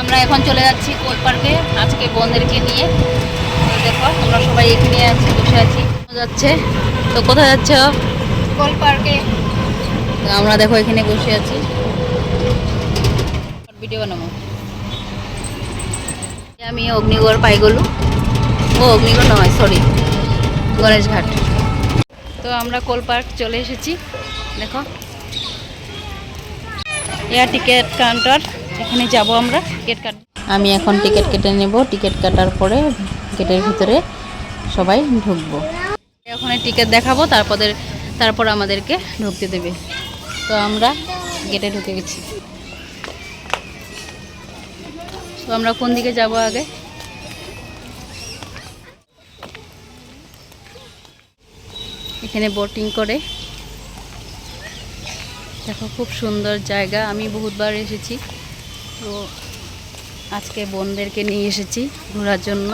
আমরা এখন চলে যাচ্ছি কোল পার্কে আজকে বোনদেরকে নিয়ে। দেখো আমরা সবাই এখানে আছি বসে আছি। যাচ্ছে? তো কোথায় যাচ্ছে কোল পার্কে। তো আমরা দেখো এখানে বসে আছি। ভিডিও বানাবো। আমি অগ্নিগড় পাইগলু। ও অগ্নিগড় নয় সরি গণেশঘাট তো আমরা কোল পার্ক চলে এসেছি। দেখো। Air ticket counter. এখানে যাব আমরা টিকিট কাট আমি এখন টিকিট কেটে নেব। টিকিট কাটার পরে গেটের ভিতরে সবাই ঢুকবো। ওখানে টিকিট দেখাবো তারপরে তারপর আমাদেরকে ঢুকতে দেবে। তো আমরা গেটে ঢুকে গেছি। তো আমরা কোন দিকে যাব আগে? এখানে বোটিং করে। দেখো খুব সুন্দর জায়গা। আমি বহুতবার এসেছি। তো আজকে বোনদেরকে নিয়ে এসেছি ঘোরার জন্য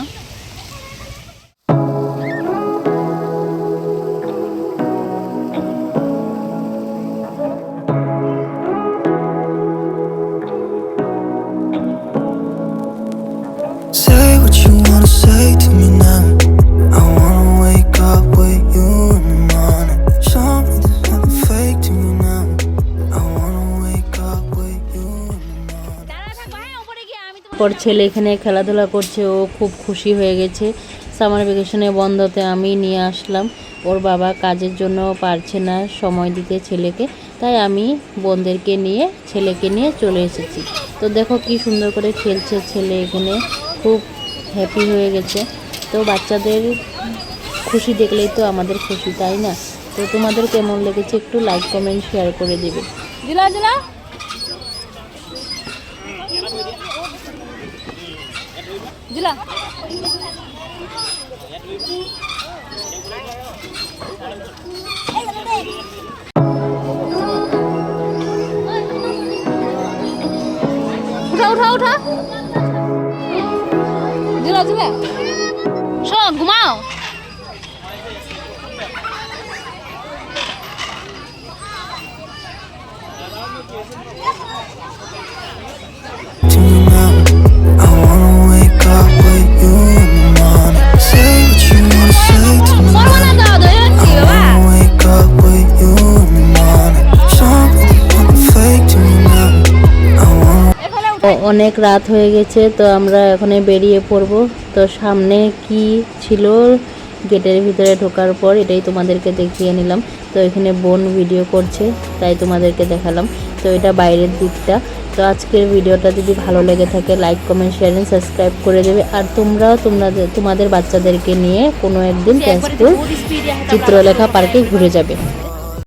Say what you wanna say to me now. পর ছেলে এখানে খেলাধুলা করছে, ও খুব খুশি হয়ে গেছে। সামার ভ্যাকেশনে বন্ধতে আমি নিয়ে আসলাম। ওর বাবা কাজের জন্য পারছে না সময় দিতে ছেলেকে, তাই আমি বোনদেরকে নিয়ে, ছেলেকে নিয়ে চলে এসেছি। তো দেখো কি সুন্দর করে খেলছে ছেলে এখানে, খুব হ্যাপি হয়ে গেছে। তো বাচ্চাদের খুশি দেখলেই তো আমাদের খুশি, তাই না? তো তোমাদের কেমন লেগেছে একটু লাইক কমেন্ট শেয়ার করে দেবে। দিলা দিলা। উঠা উঠা উঠা। দিলা দিলা। শোন ঘুমাও। অনেক রাত হয়ে গেছে তো আমরা এখানে বেরিয়ে পড়ব। তো সামনে কি ছিল? গেটের ভিতরে ঢোকার পর এটাই তোমাদেরকে দেখিয়ে নিলাম। তো এখানে বোন ভিডিও করছে তাই তোমাদেরকে দেখালাম। তো এটা বাইরের দিকটা। তো আজকের ভিডিওটা যদি ভালো লেগে থাকে like comment share and subscribe করে দেবে। আর তোমরাও তোমাদের তোমাদের বাচ্চাদেরকে নিয়ে কোনো একদিন তেজপুর চিত্রলেখা পার্কে ঘুরে যাবে।